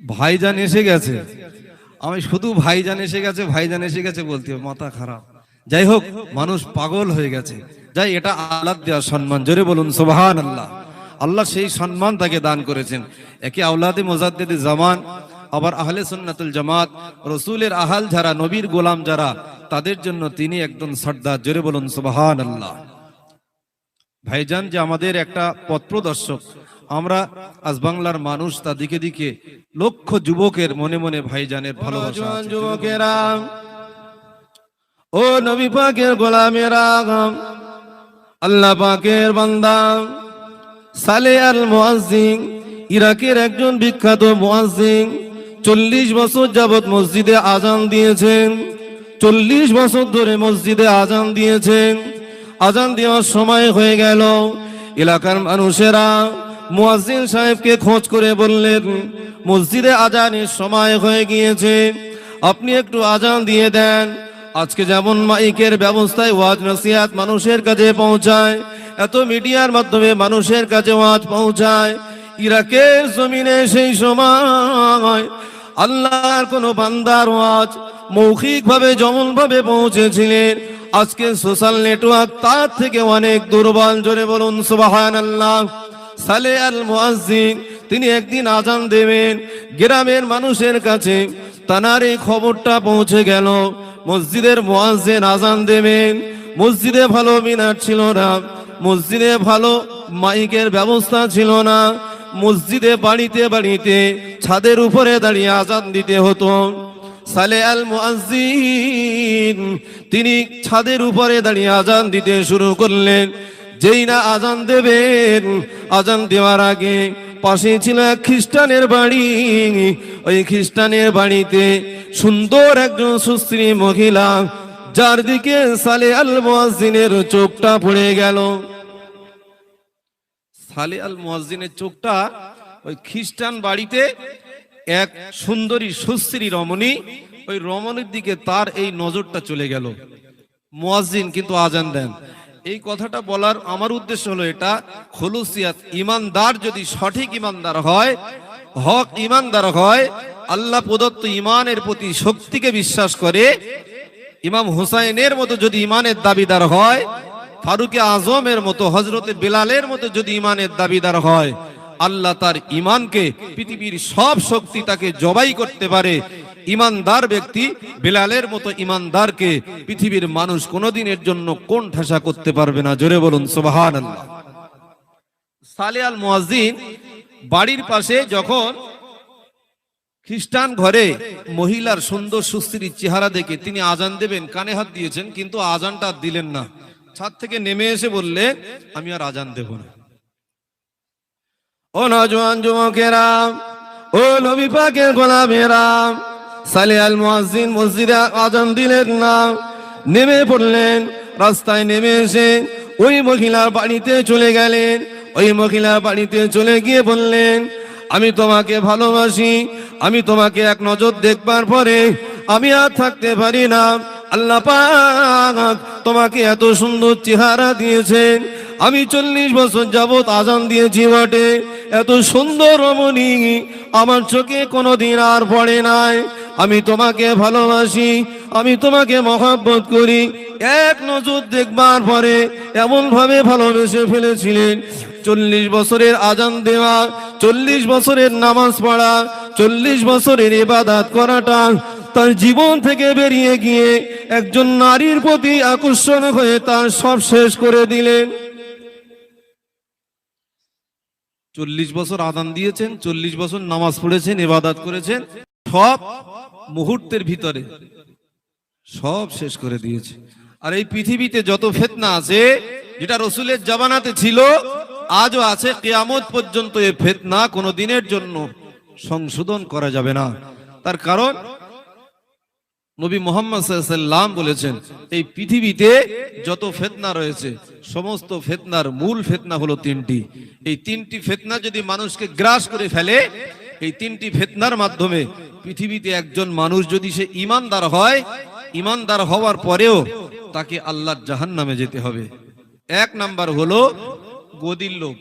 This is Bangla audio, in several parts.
ভাইজান এসে গেছে। আমি শুধু ভাইজান এসে গেছে, ভাইজান এসে গেছে বলতে মাথা খারাপ। যাই হোক, মানুষ পাগল হয়ে গেছে। যাই, এটা আল্লাহ দেওয়ার সম্মান। জোরে বলুন সোবাহান আল্লাহ আল্লাহ সেই সম্মান তাকে দান করেছেন। একে আউলাদে মোজাদ্দেদে জামান, আবার আহলে সুন্নাতুল জামাত, রসুলের আহাল যারা, নবীর গোলাম যারা, তাদের জন্য তিনি একদম সর্দার। জোরে বলুন সোবাহান আল্লাহ ভাইজান যে আমাদের একটা পথ প্রদর্শক আমরা আজ বাংলার মানুষ তা দিকে দিকে লক্ষ যুবকের মনে মনে ভাইজানের ভালোবাসা যুবকেরা, ও নবী পাকের গোলামেরা, আল্লাহ পাকের বান্দা সালে আল মুয়াজ্জিন, ইরাকের একজন বিখ্যাত মুয়াজ্জিন, চল্লিশ বছর যাবত মসজিদে আজান দিয়েছেন, চল্লিশ বছর ধরে মসজিদে আজান দিয়েছেন। আজান দেওয়ার সময় হয়ে গেল, এলাকার মানুষেরা মুয়াজ্জিন সাহেবকে খোঁজ করে বললেন, মসজিদে আজানের সময় হয়ে গিয়েছে। আপনি একটু আজান দিয়ে দেন। আজকে যেমন মাইকের ব্যবস্থায় ওয়াজ নসিহাত মানুষের কাছে পৌঁছায়, এত মিডিয়ার মাধ্যমে মানুষের কাছে ওয়াজ পৌঁছায়। ইরাকের জমিনে সেই সময় আল্লাহর কোন বান্দার ওয়াজ মৌখিক ভাবে যেমন ভাবে পৌঁছেছিলেন। আজকে সোশ্যাল নেটওয়ার্ক তার থেকে অনেক দুর্বল। জোরে বলুন সুবাহান আল্লাহ সালে আল মুয়াজ্জিন, তিনি একদিন আজান দেবেন। গ্রামের মানুষের কাছে তানার এই খবরটা পৌঁছে গেল। মসজিদের মুয়াজ্জিন আজান দেবেন। মসজিদে ভালো মিনার ছিল না। মসজিদে ভালো মাইকের ব্যবস্থা ছিল না। মসজিদে বাড়িতে বাড়িতে ছাদের উপরে দাঁড়িয়ে আজান দিতে হতো। সালে আল মুয়াজ্জিন, তিনি ছাদের উপরে দাঁড়িয়ে আজান দিতে শুরু করলেন। যেই না আজান দেবেন, আজান দেওয়ার আগে পাশে ছিল এক খ্রিস্টানের বাড়ি। ওই খ্রিস্টানের বাড়িতে সুন্দর একজন সুস্ত্রী মহিলা, যার দিকে সালে আল মুয়াজ্জিনের চোখটা পড়ে গেল। সালে আল মুয়াজ্জিনের চোখটা ওই খ্রিস্টান বাড়িতে এক সুন্দরী সুশ্রী রমণী, ওই রমণীর দিকে তার এই নজরটা চলে গেল। মুয়াজ্জিন কিন্তু আজান দেন। এই কথাটা বলার আমার উদ্দেশ্য হলো এটা, খলুসিয়াত ইমানদার যদি সঠিক ইমানদার হয়, হক ইমানদার হয়, আল্লাহ প্রদত্ত ইমানের প্রতি শক্তিকে বিশ্বাস করে, ইমাম হুসাইনের মতো যদি ইমানের দাবিদার হয়, ফারুকে আজমের মতো হজরতে বেলালের মতো যদি ইমানের দাবিদার হয় আল্লাহ তার ইমানকে পৃথিবীর সব শক্তি তাকে জবাই করতে পারে। ইমানদার ব্যক্তি বেলালের মতো ইমানদারকে পৃথিবীর মানুষ কোনোদিনের জন্য কোন ঠাসা করতে পারবে না। জোরে বলুন সোবাহান আল্লাহ সালে আল মুয়াজ্জিন বাড়ির পাশে যখন খ্রিস্টান ঘরে মহিলার সুন্দর সুস্থির চেহারা দেখে তিনি আজান দেবেন, কানে হাত দিয়েছেন, কিন্তু আজানটা দিলেন না। ছাদ থেকে নেমে এসে বললে, আমি আর আজান দেব না। ও নজওয়ান যুবকেরা, ও নবী পাকের গোলামেরা সালে আল মুয়াজ্জিন মসজিদে আজান দিলেন না, নেমে পড়লেন, রাস্তায় নেমে এসে ওই মহিলার বাড়িতে চলে গেলেন, ওই মহিলার বাড়িতে চলে গিয়ে বললেন, আমি তোমাকে ভালোবাসি, আমি তোমাকে এক নজর দেখবার পরে আমি আর থাকতে পারি না। আল্লাহ পাক তোমাকে এত সুন্দর চেহারা দিয়েছেন। আমি চল্লিশ বছর যাবত আজান দিয়েছি বটে। এত সুন্দর রমণী, আমার চোখে কোনোদিন আর পড়ে নাই। আমি তোমাকে ভালোবাসি, আমি তোমাকে মহাব্বত করি। এক নজর দেখবার পরে এমন ভাবে ভালোবেসে ফেলেছিলেন। চল্লিশ বছরের আজান দেওয়া, চল্লিশ বছরের নামাজ পড়া, চল্লিশ বছরের ইবাদাত করাটা তার জীবন থেকে বেরিয়ে গিয়ে একজন নারীর প্রতি আকর্ষণ হয়ে তার সব শেষ করে দিলেন। চল্লিশ বছর আদান দিয়েছেন, চল্লিশ বছর নামাজ পড়েছেন, ইবাদাত করেছেন, সব মুহূর্তের ভিতরে সব শেষ করে দিয়েছে। আর এই পৃথিবীতে যত ফেতনা আছে, যেটা রসুলের জামানাতে ছিল, আজও আছে, কেয়ামত পর্যন্ত এই ফেতনা কোনো দিনের জন্য সংশোধন করা যাবে না। তার কারণ নবী মোহাম্মদ সাল্লাম বলেছেন, এই পৃথিবীতে যত ফেতনা রয়েছে, সমস্ত ফেতনার মূল ফেতনা হলো তিনটি। এই তিনটি ফেতনা যদি মানুষকে গ্রাস করে ফেলে, এই তিনটি ফেতনার মাধ্যমে পৃথিবীতে একজন মানুষ যদি সে ইমানদার হয়, ইমানদার হওয়ার পরেও তাকে আল্লাহর জাহান নামে যেতে হবে। এক নাম্বার হলো গদির লোভ।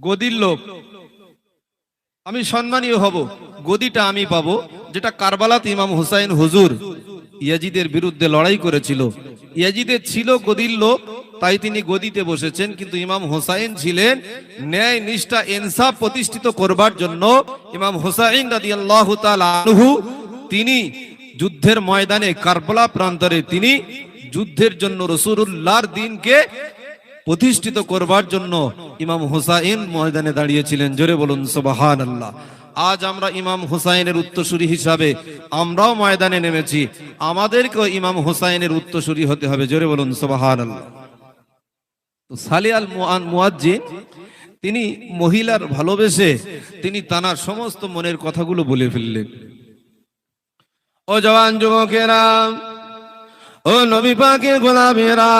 গদির লোভ। আমি সম্মানীয় হব, গদিটা আমি পাবো, যেটা কারবালাত ইমাম হুসাইন হুজুর ইয়াজিদের বিরুদ্ধে লড়াই করেছিল। ইয়াজিদের ছিল গদির লোক, তাই তিনি গদিতে বসেছেন, কিন্তু ইমাম হোসাইন ছিলেন ন্যায় নিষ্ঠা, ইনসাফ প্রতিষ্ঠিত করবার জন্য। ইমাম হোসাইন রাদিয়াল্লাহু তাআলা আনহু, তিনি যুদ্ধের ময়দানে কারবালা প্রান্তরে তিনি যুদ্ধের জন্য রসুরুল্লাহর দিনকে প্রতিষ্ঠিত করবার জন্য ইমাম হুসাইন ময়দানে দাঁড়িয়েছিলেন। জোরে বলুন সুবাহান আল্লাহ আজ আমরা ইমাম হুসাইনের উত্তরসূরি হিসাবে আমরাও ময়দানে নেমেছি। আমাদেরকেও ইমাম হুসাইনের উত্তরসূরি হতে হবে। জোরে বলুন সুবাহান আল্লাহ সালি আল তিনি মহিলার ভালোবেসে তিনি তানার সমস্ত মনের কথাগুলো বলে ফেললেন। ও জওয়ান যুবকেরা, ও নবী পাকের গোলামেরা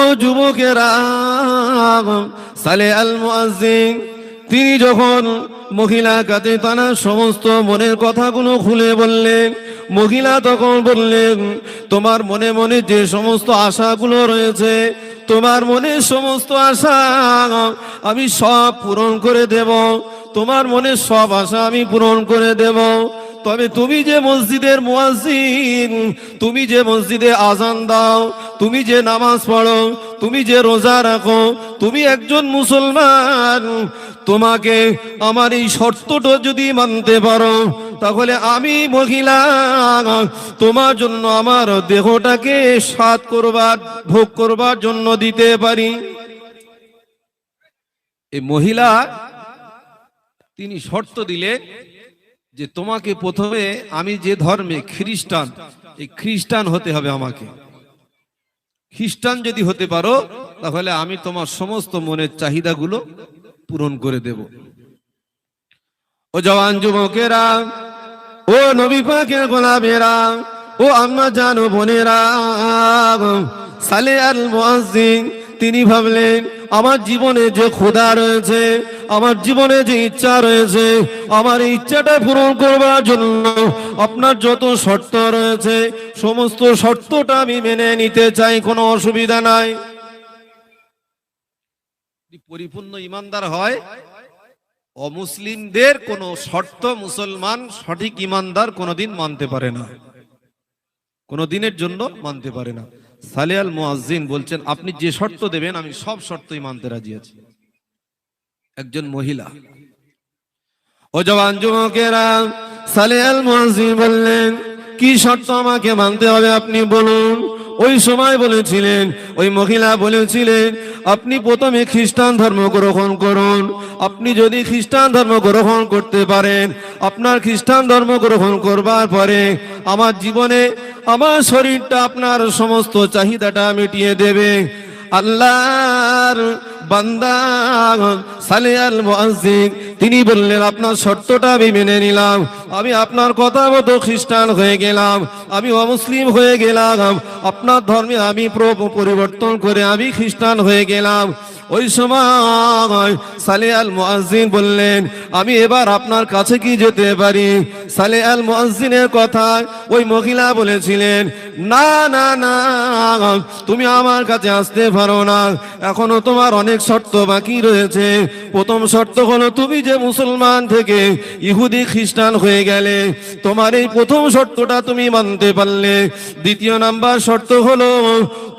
ও যুবকেরা, সালে আল মুয়াজ্জিন তিনি যখন মহিলা কাতে তানার সমস্ত মনের কথাগুলো খুলে বললেন, মহিলা তখন বললেন, তোমার মনে মনে যে সমস্ত আশাগুলো রয়েছে, তোমার মনে সমস্ত আশা আমি সব পূরণ করে দেব, তোমার মনে সব আশা আমি পূরণ করে দেব তবে তুমি যে মসজিদের মুয়াজ্জিন, তুমি যে মসজিদে আজান দাও, তুমি যে নামাজ পড়ো, তুমি যে রোজা রাখো, তুমি একজন মুসলমান, তোমাকে আমার এই শর্তটা যদি মানতে পারো, তাহলে আমি মহিলা, তোমার জন্য আমার দেহটাকে সাত করবার, ভোগ করবার জন্য দিতে পারি। এই মহিলা, তিনি শর্ত দিলেন যে তোমাকে প্রথমে আমি যে ধর্মে খ্রিস্টান, এই খ্রিস্টান হতে হবে আমাকে। খ্রিস্টান যদি হতে পারো, তাহলে আমি তোমার সমস্ত মনের চাহিদাগুলো পূরণ করে দেব। ও জওয়ান যুবকেরা, ও নবী পাকের গোলামেরা, ও আম্মা জানো বোনেরা, সালে আল মুয়াজ্জিন, তিনি ভাবলেন, আমার জীবনে যে খোদা রয়েছে আমার জীবনে যে ইচ্ছা রয়েছে, আমার ইচ্ছাটা পূরণ করবার জন্য আপনার যত শর্ত রয়েছে, সমস্ত শর্তটা আমি মেনে নিতে চাই, কোনো অসুবিধা নাই। পরিপূর্ণ ইমানদার হয়, অমুসলিমদের কোন শর্ত মুসলমান সঠিক ইমানদার কোনোদিন মানতে পারে না। কোনো দিনের জন্য মানতে পারে না। সালে আল মুয়াজ্জিন বলছেন, আপনি যে শর্ত দেবেন, আমি সব শর্তই মানতে রাজি আছি। একজন মহিলা। ও জওয়ান যুবকেরা সালে আল মুয়াজ্জিন বললেন, কি শর্ত আমাকে মানতে হবে আপনি বলুন। ওই সময় বলেছিলেন, ওই মহিলা বলেছিলেন, আপনি প্রথমে খ্রিস্টান ধর্ম গ্রহণ করুন। আপনি যদি খ্রিস্টান ধর্ম গ্রহণ করতে পারেন, আপনার খ্রিস্টান ধর্ম গ্রহণ করবার পরে আমার জীবনে, আমার শরীরটা আপনার সমস্ত চাহিদাটা মিটিয়ে দেবে। আল্লাহর বান্দা সালে আল মুয়াজ্জিন তিনি বললেন, আপনার শর্তটা আমি মেনে নিলাম। আমি আপনার কথা মতো খ্রিস্টান হয়ে গেলাম। আমি অমুসলিম হয়ে গেলাম। আপনার ধর্মে আমি প্র- পরিবর্তন করে আমি খ্রিস্টান হয়ে গেলাম। ওই সময় সালে আল মুয়াজ্জিন বললেন, আমি এবার আপনার কাছে কি যেতে পারি? সালে আল মুয়াজ্জিনের কথা ওই মহিলা বলেছিলেন, না না না, তুমি আমার কাছে আসতে পারো না। এখনও তোমার অনেক শর্ত বাকি রয়েছে। প্রথম শর্ত হলো, তুমি যে মুসলমান থেকে ইহুদি, খ্রিস্টান হয়ে গেলে, তোমার এই প্রথম শর্তটা তুমি মানতে পারলে। দ্বিতীয় নাম্বার শর্ত হলো,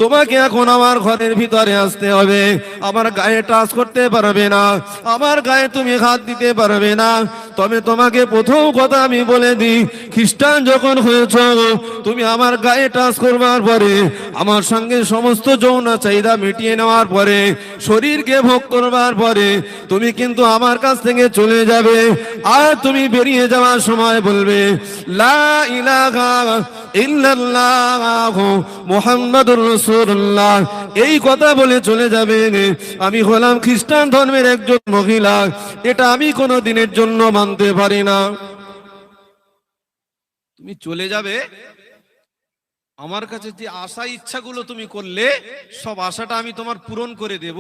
তোমাকে এখন আমার ঘরের ভিতরে আসতে হবে। আমার গায়ে টাচ করতে পারবে না আমার গায়ে তুমি হাত দিতে পারবে না। তবে তোমাকে প্রথম কথা আমি বলে দিই, খ্রিস্টান যখন হয়েছ, তুমি আমার গায়ে টাচ করবার পরে, আমার সঙ্গে সমস্ত যৌন চাহিদা মিটিয়ে নেওয়ার পরে, শরীরকে ভোগ করবার পরে, তুমি কিন্তু আমার কাছ থেকে চলে যাবে আর তুমি বেরিয়ে যাওয়ার সময় বলবে, লা এই কথা বলে চলে যাবে। আমি হলাম খ্রিস্টান ধর্মের একজন মহিলা। এটা আমি কোনো দিনের জন্য মানতে পারি না। তুমি চলে যাবে। আমার কাছে যে আশা ইচ্ছাগুলো তুমি করলে, সব আশাটা আমি তোমার পূরণ করে দেব।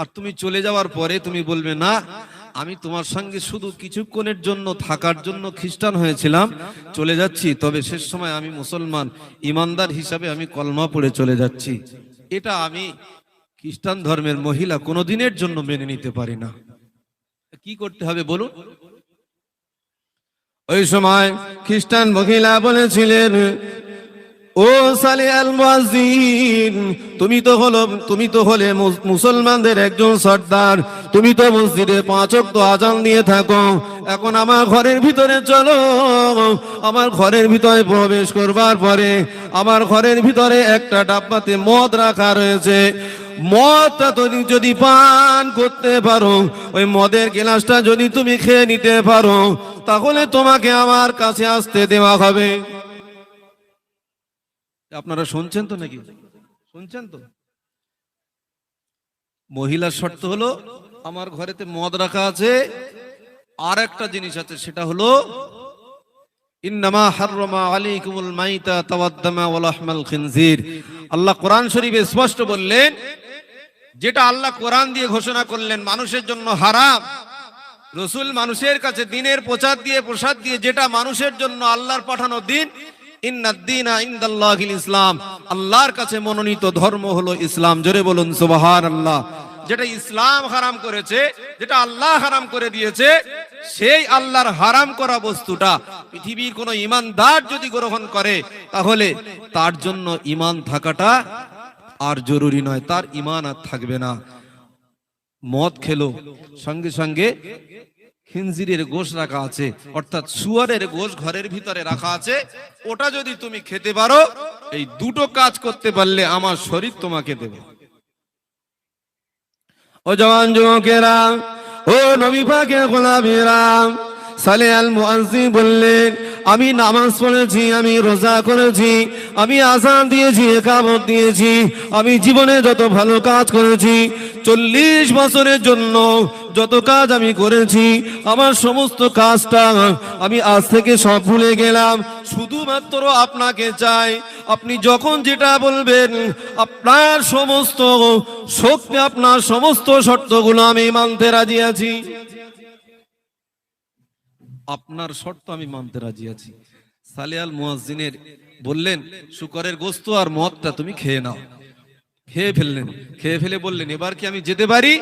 আর তুমি চলে যাওয়ার পরে তুমি বলবে, না, আমি তোমার সঙ্গে শুধু কিছুক্ষণের জন্য থাকার জন্য খ্রিস্টান হয়েছিলাম, চলে যাচ্ছি। তবে শেষ সময় আমি মুসলমান, ইমানদার হিসাবে আমি কলমা পড়ে চলে যাচ্ছি। এটা আমি খ্রিস্টান ধর্মের মহিলা কোনোদিনের জন্য মেনে নিতে পারি না। কি করতে হবে বলুন? ওই সময় খ্রিস্টান মহিলা বলেছিলেন, ও সালে আল মুয়াজ্জিন, তুমি তো হলো, তুমি তো হলে মুসলমানদের একজন সর্দার। তুমি তো মসজিদে পাঁচ ওয়াক্ত আজান দিয়ে থাকো। এখন আমার ঘরের ভিতরে চলো। আমার ঘরের ভিতরে প্রবেশ করবার পরে আমার ঘরের ভিতরে একটা ডাব্বাতে মদ রাখা রয়েছে। মদটা তুমি যদি পান করতে পারো, ওই মদের গ্লাসটা যদি তুমি খেয়ে নিতে পারো, তাহলে তোমাকে আমার কাছে আসতে দেওয়া হবে। আপনারা শুনছেন তো নাকি? শুনছেন তো? মহিলার শর্ত হলো, আমার ঘরেতে মদ রাখা আছে। আর একটা জিনিস আছে, সেটা হলো মাইতা খিনজির। আল্লাহ কোরআন শরীফে স্পষ্ট বললেন যেটা আল্লাহ কোরআন দিয়ে ঘোষণা করলেন, মানুষের জন্য হারাম। রসুল মানুষের কাছে দিনের প্রচার দিয়ে, প্রসাদ দিয়ে, যেটা মানুষের জন্য আল্লাহর পাঠানো দিন ইসলাম। আল্লাহর কাছে মনোনীত ধর্ম হলো ইসলাম। জোরে বলুন সুবহান আল্লাহ যেটা ইসলাম হারাম করেছে, যেটা আল্লাহ হারাম করে দিয়েছে, সেই আল্লাহর হারাম করা বস্তুটা পৃথিবীর কোন ইমানদার যদি গ্রহণ করে, তাহলে তার জন্য ইমান থাকাটা আর জরুরি নয়, তার ইমান আর থাকবে না। মদ খেলো, সঙ্গে সঙ্গে খিনজিরের গোশ রাখা আছে, অর্থাৎ সুয়ারের গোশ ঘরের ভিতরে রাখা আছে। ওটা যদি তুমি খেতে পারো, এই দুটো কাজ করতে পারলে আমার শরীর তোমাকে দেবে। ও জওয়ান যুবকেরা, ও নবী পাকের গোলামেরা, সালে আল মুআজ্জিন বললেন আমি নামাজ পড়েছি, আমি রোজা করেছি, আমি আজান দিয়েছি, একামত দিয়েছি, আমি জীবনে যত ভালো কাজ করেছি, চল্লিশ বছরের জন্য যত কাজ আমি করেছি, আমার সমস্ত কাজটা আমি আজ থেকে সব ভুলে গেলাম। শুধুমাত্র আপনাকে চাই, আপনি যখন যেটা বলবেন, আপনার সমস্ত শক্তি, আপনার সমস্ত শর্তগুলো আমি মানতে রাজি আছি। আপনার শর্ত আমি মানতে রাজি আছি। সালিয়াল মুয়াজ্জিনের বললেন, শুকরের গোস্ত আর মদটা তুমি খেয়ে নাও। খেয়ে ফেললেন। খেয়ে ফেলে বললেন, এবার কি আমি যেতে পারি?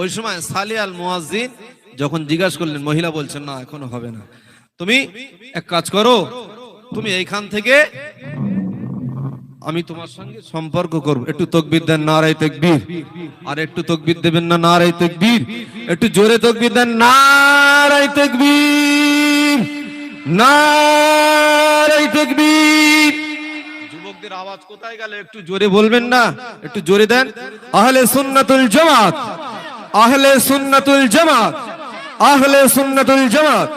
ওই সময় সালিয়াল মুয়াজ্জিন যখন জিজ্ঞাসা করলেন, মহিলা বলছেন, না, এখনও হবে না। তুমি এক কাজ করো, তুমি এইখান থেকে আমি তোমার সঙ্গে সম্পর্ক করব। একটু তকবির দেন নারাই তকবীর। আর একটু তকবির দেবেন না নারাই তকবীর। একটু জোরে তকবির দেন নারাই তকবীর। নারাই তকবীর। যুবকদের আওয়াজ কোথায় গেল? একটু জোরে বলবেন না? একটু জোরে দেন। আহলে সুন্নাতুল জামাত। আহলে সুন্নাতুল জামাত। আহলে সুন্নাতুল জামাত।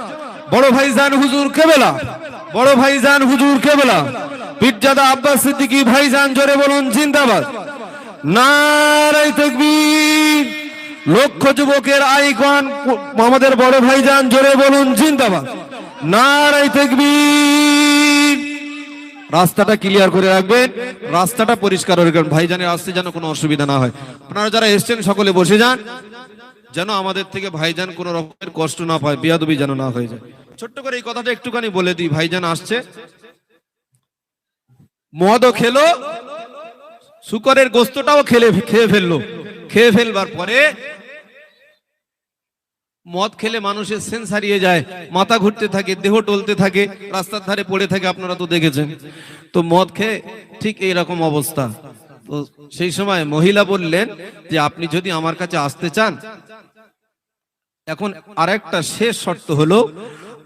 বড় ভাইজান হুজুর কেবেলা? বড় ভাইজান হুজুর কেবেলা? পিরজাদা আব্বাস সিদ্দিকী ভাইজান, জোরে বলুন, জিন্দাবাদ। নারাই তকবীর। লক্ষ যুবকের আইকন, আমাদের বড় ভাইজান, জোরে বলুন, জিন্দাবাদ। নারাই তকবীর। রাস্তাটা ক্লিয়ার করে রাখবেন, রাস্তাটা পরিষ্কার রাখবেন। ভাইজানের আসতে যেন কোনো অসুবিধা না হয়। আপনারা যারা এসছেন, সকলে বসে যান, যেন আমাদের থেকে ভাইজান কোনো রকমের কষ্ট না পায়, বিয়াদবি যেন না হয়ে যায়। ছোট্ট করে এই কথাটা একটুখানি বলে দিই, ভাইজান আসছে। মদও খেলো, শুকরের গোস্তটাও খেলে, খেয়ে ফেলল। খেয়ে ফেলবার পরে মদ খেলে মানুষের সেন্স হারিয়ে যায়, মাথা ঘুরতে থাকে, দেহ টলতে থাকে, রাস্তার ধারে পড়ে থাকে, আপনারা তো দেখেছেন। তো মদ খেয়ে ঠিক এই রকম অবস্থা। তো সেই সময় মহিলা বললেন যে, আপনি যদি আমার কাছে আসতে চান, এখন আরেকটা শেষ শর্ত হলো,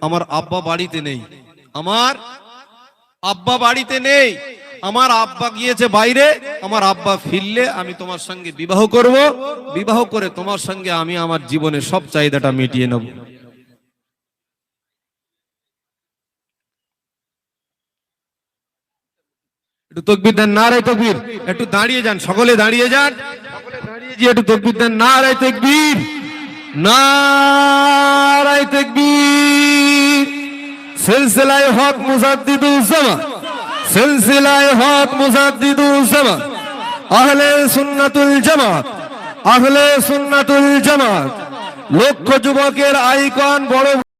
আমার আব্বা বাড়িতে নেই। আমার আব্বা বাড়িতে নেই। আমার আব্বা গিয়েছে বাইরে, আমার আব্বা ফিরলে আমি তোমার সঙ্গে বিবাহ করব। বিবাহ করে তোমার সঙ্গে আমি আমার জীবনের সব চাহিদাটা মিটিয়ে নেব। একটু তকবির দেন না রায় তকবির। একটু দাঁড়িয়ে যান, সকলে দাঁড়িয়ে যান। দাঁড়িয়ে একটু তকবির দেন না রায় তকবির। না রায় তকবির। সিলসিলায় হক মুজাদ্দিদুজ্জামা সিলসিলায় হক মুজাদ্দিদুজ্জামা আহলে সুন্নাতুল জামাত, আহলে সুন্নাতুল জামাত, লক্ষ যুবকের আইকন বড়